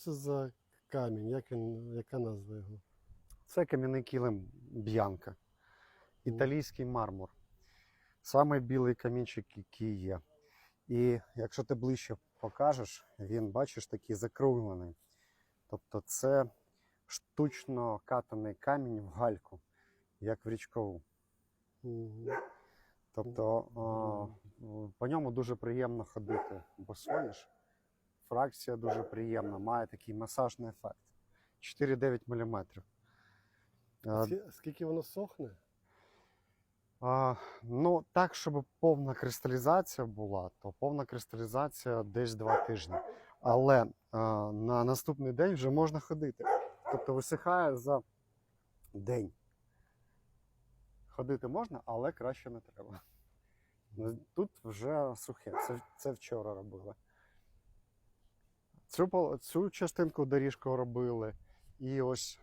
це за камінь? Як він, яка назва його? Це кам'яний килим Б'янка. Італійський мармур. Самий білий камінчик, який є. І якщо ти ближче покажеш, він, бачиш, такий закруглений. Тобто це штучно катаний камінь в гальку, як в річкову. Тобто о, по ньому дуже приємно ходити, бо соніш. Фракція дуже приємна, має такий масажний ефект. 4,9 мм. Скільки воно сохне? А, ну, так, щоб повна кристалізація була, то повна кристалізація десь два тижні. Але а, на наступний день вже можна ходити. Тобто висихає за день. Ходити можна, але краще не треба. Тут вже сухе. Це, це вчора робили. Цю, цю частинку доріжку робили, і ось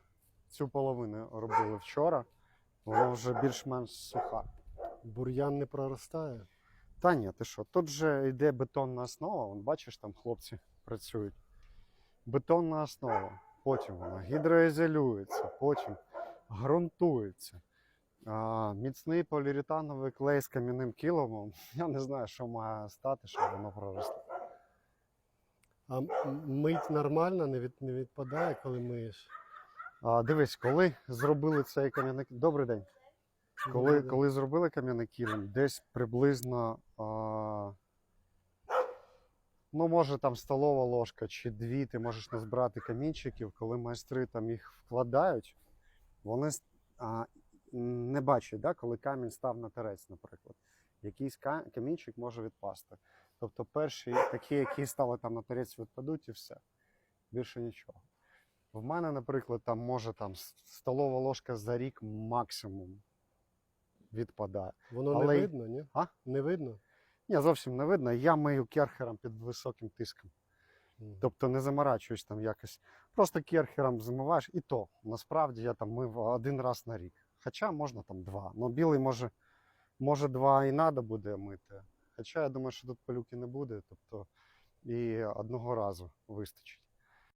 цю половину робили вчора. Вона вже більш-менш суха. Бур'ян не проростає. Та ні, ти що? Тут же йде бетонна основа. Вон, бачиш, там хлопці працюють. Бетонна основа. Потім вона гідроізолюється, потім ґрунтується. А, міцний поліуретановий клей з кам'яним килимом. Я не знаю, що має стати, щоб воно проросло. А мить нормально, не, від, не відпадає, коли миєш. А, дивись, коли зробили цей кам'яний ки- Добрий день. Коли, Добрий день. коли зробили кам'яний килим, десь приблизно. А, ну, може, там столова ложка чи дві, ти можеш назбирати камінчиків, коли майстри там їх вкладають, вони а, не бачать, да, коли камінь став на терець, наприклад. Якийсь камінчик може відпасти. Тобто перші такі, які стали там на терець, відпадуть і все. Більше нічого. В мене, наприклад, там може там столова ложка за рік максимум відпадає. Воно Але не видно, ні? А? Не видно? Ні, зовсім не видно. Я мию керхером під високим тиском. Мгм. Тобто не заморачуюсь там якось. Просто керхером змиваєш, і то насправді я там мив один раз на рік. Хоча можна там два. Ну білий може, може два і треба буде мити. Хоча я думаю, що тут полюки не буде, тобто і одного разу вистачить.